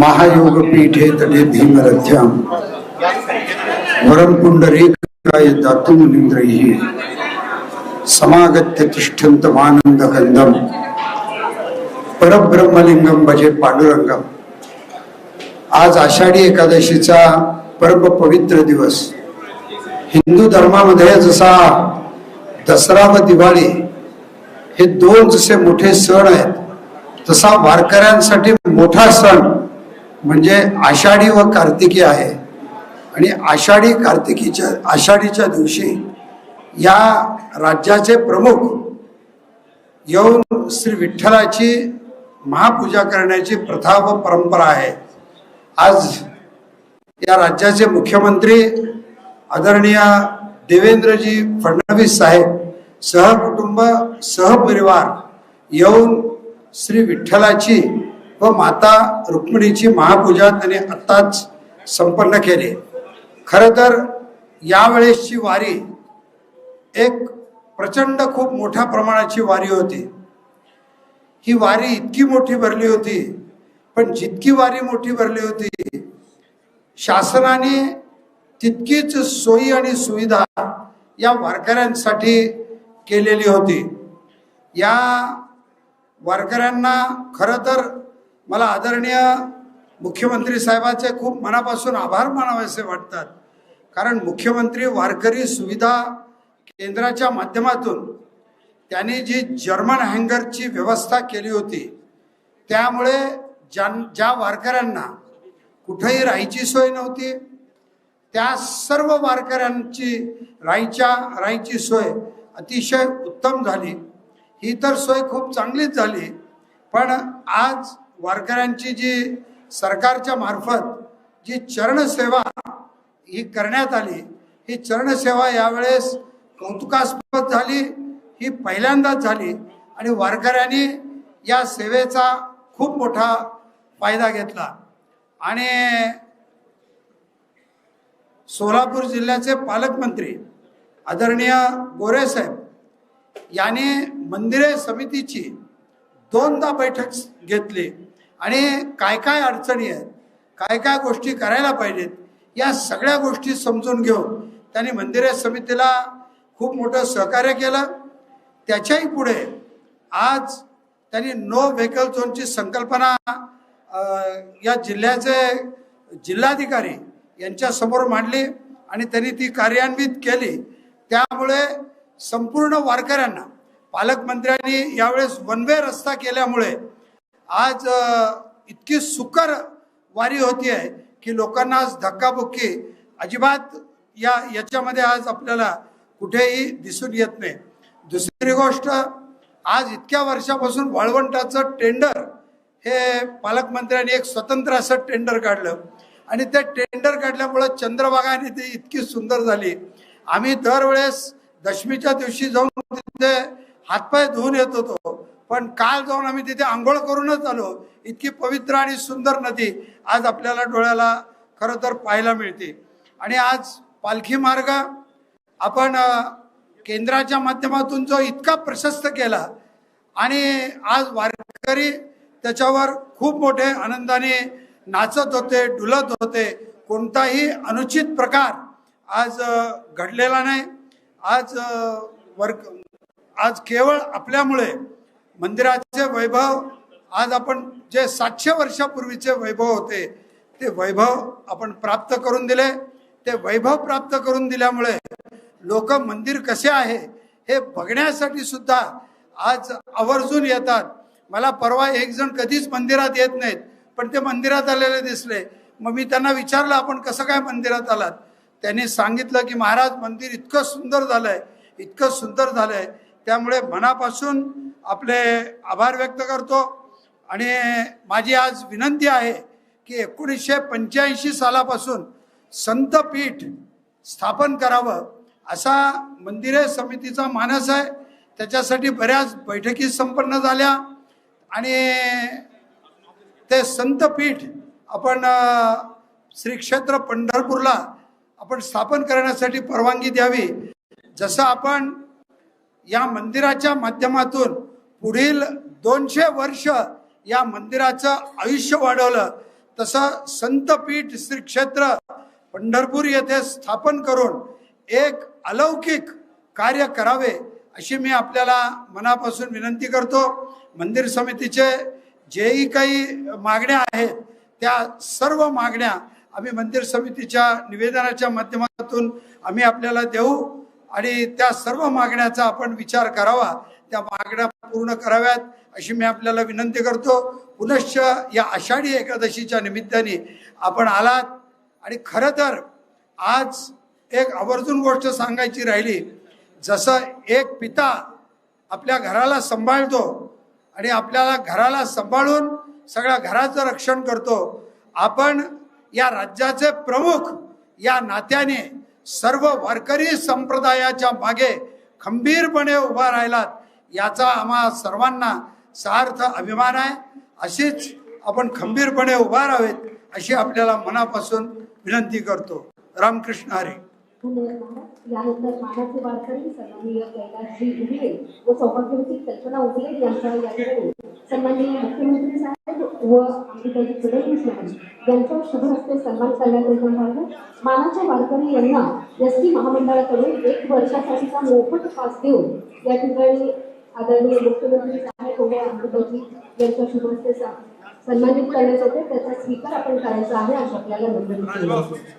महायोगपीठे तटे भीमरथ्यां वरं पुण्डरीकाय दातुमुनीन्द्रैः समागत्य तिष्ठन्तमानन्दकन्दं परब्रह्मलिंगम भजे पांडुरंगम आज आषाढी एकादशीचा परम पवित्र दिवस। हिंदू धर्मामध्ये जसा दसरा व दिवाळी हे दोन जसे मोठे सण आहेत तसा वारकऱ्यांसाठी मोठा सण म्हणजे आषाढी व कार्तिकी आहे. आणि आषाढी कार्तिकीच्या आषाढीच्या दिवशी या राज्याचे प्रमुख येऊन श्री विठ्ठलाची महापूजा करण्याची प्रथा व परंपरा आहे. आज या राज्याचे मुख्यमंत्री आदरणीय देवेंद्रजी फडणवीस साहेब सहकुटुंब सहपरिवार येऊन श्री विठ्ठलाची व माता रुक्मिणीची महापूजा त्यांनी आत्ताच संपन्न केली. खरं तर यावेळेसची वारी एक प्रचंड खूप मोठ्या प्रमाणाची वारी होती. ही वारी इतकी मोठी भरली होती पण जितकी वारी मोठी भरली होती शासनाने तितकीच सोयी आणि सुविधा या वारकऱ्यांसाठी केलेली होती. या वारकऱ्यांना खरं तर मला आदरणीय मुख्यमंत्री साहेबाचे खूप मनापासून आभार मानावेसे वाटतात. कारण मुख्यमंत्री वारकरी सुविधा केंद्राच्या माध्यमातून त्यांनी जी जर्मन हँगरची व्यवस्था केली होती त्यामुळे ज्या ज्या वारकऱ्यांना कुठेही राहायची सोय नव्हती त्या सर्व वारकऱ्यांची राहायच्या राहायची सोय अतिशय उत्तम झाली. ही तर सोय खूप चांगलीच झाली पण आज वारकऱ्यांची जी सरकारच्या मार्फत जी चरणसेवा ही करण्यात आली ही चरणसेवा यावेळेस कौतुकास्पद झाली ही पहिल्यांदाच झाली आणि वारकऱ्यांनी या सेवेचा खूप मोठा फायदा घेतला. आणि सोलापूर जिल्ह्याचे पालकमंत्री आदरणीय गोरेसाहेब यांनी मंदिरे समितीची दोनदा बैठक घेतली. आणि काय काय अडचणी आहेत काय काय गोष्टी करायला पाहिजेत या सगळ्या गोष्टी समजून घेऊन त्यांनी मंदिरे समितीला खूप मोठं सहकार्य केलं. त्याच्याही पुढे आज त्यांनी नो व्हेकल झोनची संकल्पना या जिल्ह्याचे जिल्हाधिकारी यांच्यासमोर मांडली आणि त्यांनी ती कार्यान्वित केली. त्यामुळे संपूर्ण वारकऱ्यांना पालकमंत्र्यांनी यावेळेस वन वे रस्ता केल्यामुळे आज इतकी सुकर वारी होती आहे की लोकांना आज धक्काबुक्की अजिबात या याच्यामध्ये आज आपल्याला कुठेही दिसून येत नाही. दुसरी गोष्ट आज इतक्या वर्षापासून वाळवंटाचं टेंडर हे पालकमंत्र्यांनी एक स्वतंत्र असं टेंडर काढलं. आणि ते टेंडर काढल्यामुळं चंद्रभागा आणि ती इतकी सुंदर झाली. आम्ही दरवेळेस दशमीच्या दिवशी जाऊन तिथे हातपाय धुवून येत होतो. पण काल जाऊन आम्ही तिथे आंघोळ करूनच आलो. इतकी पवित्र आणि सुंदर नदी आज आपल्याला डोळ्याला खरं तर पाहायला मिळते. आणि आज पालखी मार्ग आपण केंद्राच्या माध्यमातून जो इतका प्रशस्त केला आणि आज वारकरी त्याच्यावर खूप मोठे आनंदाने नाचत होते डुलत होते. कोणताही अनुचित प्रकार आज घडलेला नाही. आज वर्क आज केवळ आपल्यामुळे मंदिराचे वैभव आज आपण जे सातशे वर्षापूर्वीचे वैभव होते ते वैभव आपण प्राप्त करून दिले. ते वैभव प्राप्त करून दिल्यामुळे लोक मंदिर कसे आहे हे बघण्यासाठी सुद्धा आज आवर्जून येतात. मला परवा एक जण कधीच मंदिरात येत नाहीत पण ते मंदिरात आलेले दिसले. मग मी त्यांना विचारलं आपण कसं काय मंदिरात आलात? त्यांनी सांगितलं की महाराज मंदिर इतकं सुंदर झालंय इतकं सुंदर झालंय त्यामुळे मनापासून आपले आभार व्यक्त करतो. आणि माझी आज विनंती आहे की एकोणीसशे पंच्याऐंशी सालापासून संतपीठ स्थापन करावं असा मंदिरे समितीचा मानस आहे. त्याच्यासाठी बऱ्याच बैठकी संपन्न झाल्या. आणि ते संतपीठ आपण श्री क्षेत्र पंढरपूरला आपण स्थापन करण्यासाठी परवानगी द्यावी. जसं आपण या मंदिराच्या माध्यमातून पुढील दोनशे वर्ष या मंदिराचं आयुष्य वाढवलं. तसं संतपीठ श्री क्षेत्र पंढरपूर येथे स्थापन करून एक अलौकिक कार्य करावे अशी मी आपल्याला मनापासून विनंती करतो. मंदिर समितीचे जेही काही मागण्या आहेत त्या सर्व मागण्या आम्ही मंदिर समितीच्या निवेदनाच्या माध्यमातून आम्ही आपल्याला देऊ. आणि त्या सर्व मागण्याचा आपण विचार करावा. त्या मागण्या पूर्ण कराव्यात अशी मी आपल्याला विनंती करतो. पुनश्च या आषाढी एकादशीच्या निमित्ताने आपण आलात आणि खरं तर आज एक आवर्जून गोष्ट सांगायची राहिली. जसं एक पिता आपल्या घराला सांभाळतो आणि आपल्याला घराला सांभाळून सगळ्या घराचं रक्षण करतो. आपण या राज्याचे प्रमुख या नात्याने सर्व वारकरी संप्रदायाच्या मागे खंबीरपणे उभा राहिलात. याचा आम्हा सर्वांना सार्थ अभिमान आहे. अशीच आपण खंबीरपणे उभा राहावेत अशी आपल्याला मनापासून विनंती करतो. रामकृष्ण हरे. यानंतर मानाचे वारकरी सन्माननीय कैलासजी उगले व सौभाग्यवती कल्पना उगले यांचा या सन्माननीय मुख्यमंत्री साहेब व अंबिकाजी फडणवीस मॅडम यांचा शुभहस्ते सन्मान करण्यात येणार आहे मानाच्या वारकरी यांना एस टी महामंडळाकडून एक वर्षासाठीचा मोफत पास देऊन या ठिकाणी आदरणीय मुख्यमंत्री साहेब व अंबिकाजी यांच्या शुभ हस्ते सन्मानित करण्यात येते. त्याचा स्वीकार आपण करायचा आहे असं आपल्याला नोंदणी केली आहे.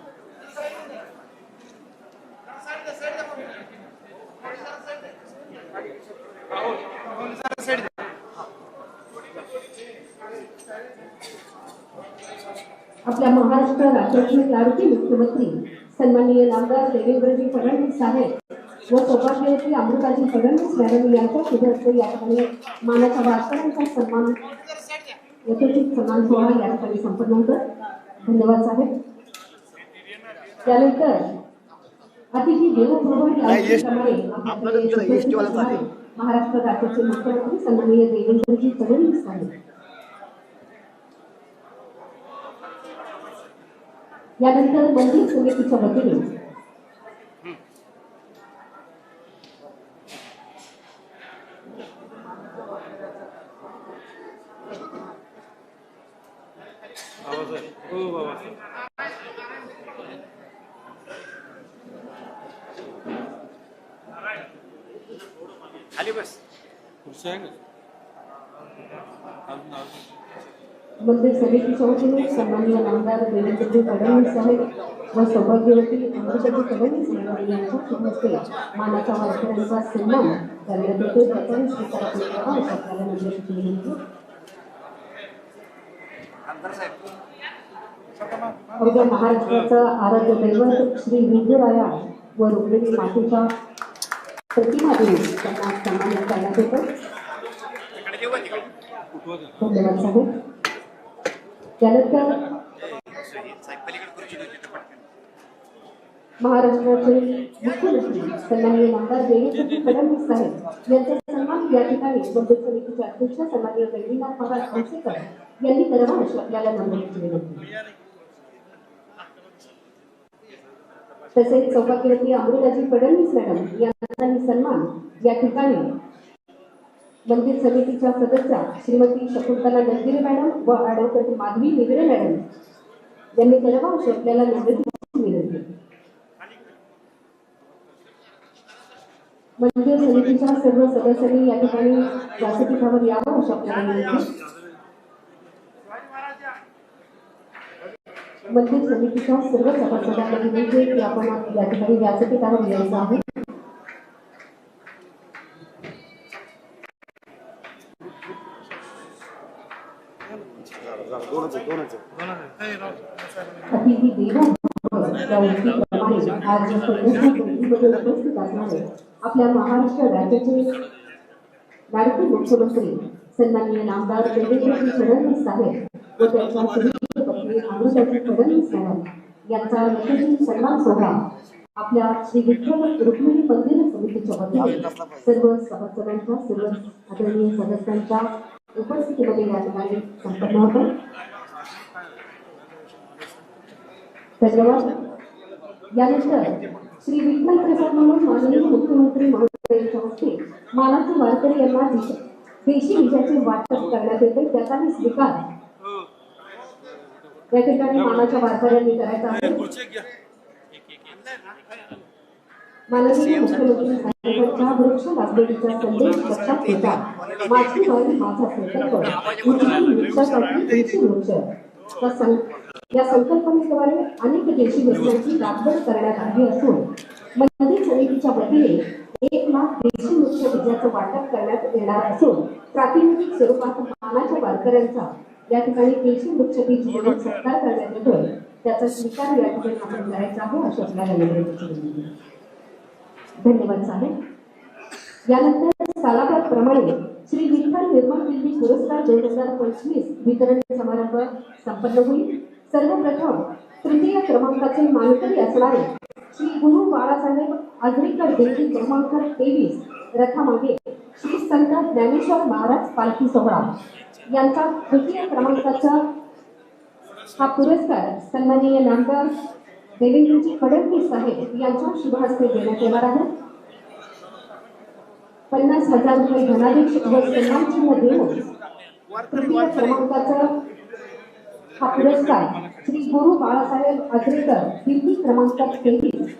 आपल्या महाराष्ट्र राज्याचे लाडके मुख्यमंत्री सन्माननीय नामदार देवेंद्रजी फडणवीस साहेब व सौभाग्यवती अमृताजी फडणवीस मॅडम यांच्या शुभहस्ते या ठिकाणी मानाच्या वारकऱ्यांचा सन्मान यथोचित सन्मान सोहळा या ठिकाणी संपन्न होतो. धन्यवाद साहेब. त्यानंतर अतिथी देवभवन महाराष्ट्र राज्याचे मुख्यमंत्री सन्माननीय देवेंद्रजी फडणवीस साहेब. यानंतर मंदिर समितीच्या वतीने खाली बस खुर्ची आहे का मंदिर समितीच्या वतीने सन्माननीय नामदार देवेंद्रजी फडणवीस साहेब व सौभाग्यवती अमृताजी फडणवीस मॅडम यांच्या शुभहस्ते मानाच्या वारकऱ्यांचा सन्मान करण्यात येतो त्याचाही स्वीकार आपण करावा अशी आपल्याला नम्रतेची विनंती आमदार साहेब अवघ्या महाराष्ट्राचं आराध्य दैवत श्री विठुराया व रुक्मिणी मातेच्या प्रतिमा त्यांना सन्मानित करण्यात येतो धन्यवाद साहेब त्यानंतर महाराष्ट्राचे मुख्यमंत्री सन्माननीय नामदार फडणवीस साहेब यांचा सन्मान या ठिकाणी मंदिर समितीचे अध्यक्ष सन्माननीय गैरीनाथ महाराज यांनी करावा अशी आपल्याला केली होती. तसेच सौभाग्यवती अमृताजी फडणवीस मॅडम यांचा सन्मान या ठिकाणी मंदिर समितीच्या सदस्या श्रीमती शकुंतला नंदिरे मॅडम व अॅडव्होकेट माधवी निगडे मॅडम यांनी करावा आपल्याला नम्रतेची विनंती मंदिर समितीच्या सर्व सदस्यांनी या ठिकाणी व्यासपीठावर यावं अशी आपल्याला विनंती. मंदिर समितीच्या सर्व सभासदांना व्यासपीठावर यायचं आहे उपस्थित आपल्या महाराष्ट्र राज्याचे मुख्यमंत्री, सन्माननीय नामदार देवेंद्रजी फडणवीस साहेब व त्यांच्या यांचा यशस्वी सन्मान सोहळा. आपल्या श्री विठ्ठल रुक्मिणी मंदिर समितीच्या वतीने सर्व सभासदांच्या सर्व आदरणीय सदस्यांच्या उपस्थितीमध्ये या ठिकाणी संपन्न धन्यवाद. यानंतर श्री विठ्ठल प्रसाद म्हणून माननीय मुख्यमंत्री महोदयांच्या हस्ते मानाचे वारकरी यांना देशी विजयाचे वाटप करण्यात येते. त्याचाही स्वीकार या ठिकाणी मानाच्या वारकऱ्यांनी करायचा आहे? खुर्ची घ्या. माननीय मुख्यमंत्री साहेबांच्या वृक्ष लागवडीचा संदेश लक्षात घेता माझी वारी माझा संकल्प. पृथ्वी वृक्षासाठी देशी वृक्ष. या संकल्पनेद्वारे अनेक देशी वृक्षांची लागवड करण्यात आली असून मंदिर समितीच्या वतीने एक लाख देशी वृक्ष बीजाचं वाटप करण्यात येणार असून प्रातिनिधिक स्वरूपात मानाच्या वारकऱ्यांचा या ठिकाणी देशी वृक्ष बीज म्हणून सत्कार करण्यात येतोय. त्याचा स्वीकार या ठिकाणी आपण करायचा आहे अशा आपल्याला विनंती केली आहे. धन्यवाद साहेब. यानंतर सालाबाद श्री विठ्ठल निर्मळ दिल्ली पुरस्कार दोन हजार पंचवीस वितरण समारंभ संपन्न होईल. सर्वप्रथम तृतीय क्रमांकाचे मानकरी असणारे श्री गुरु बाळासाहेब आजरीकर दिल्ली क्रमांक तेवीस रथामागे श्री संत ज्ञानेश्वर महाराज पालखी सोहळा. यांचा द्वितीय क्रमांकाचा हा पुरस्कार सन्माननीय नामदार देवेंद्रजी फडणवीस साहेब यांच्या शुभहस्ते देण्यात येणार आहे. पन्नास हजार रुपये धनादेश व सन्मानचिन्ह देऊन तृतीय क्रमांकाचा हा पुरस्कार श्री गुरु बाळासाहेब आजरेकर दिल्ली क्रमांक तेवीस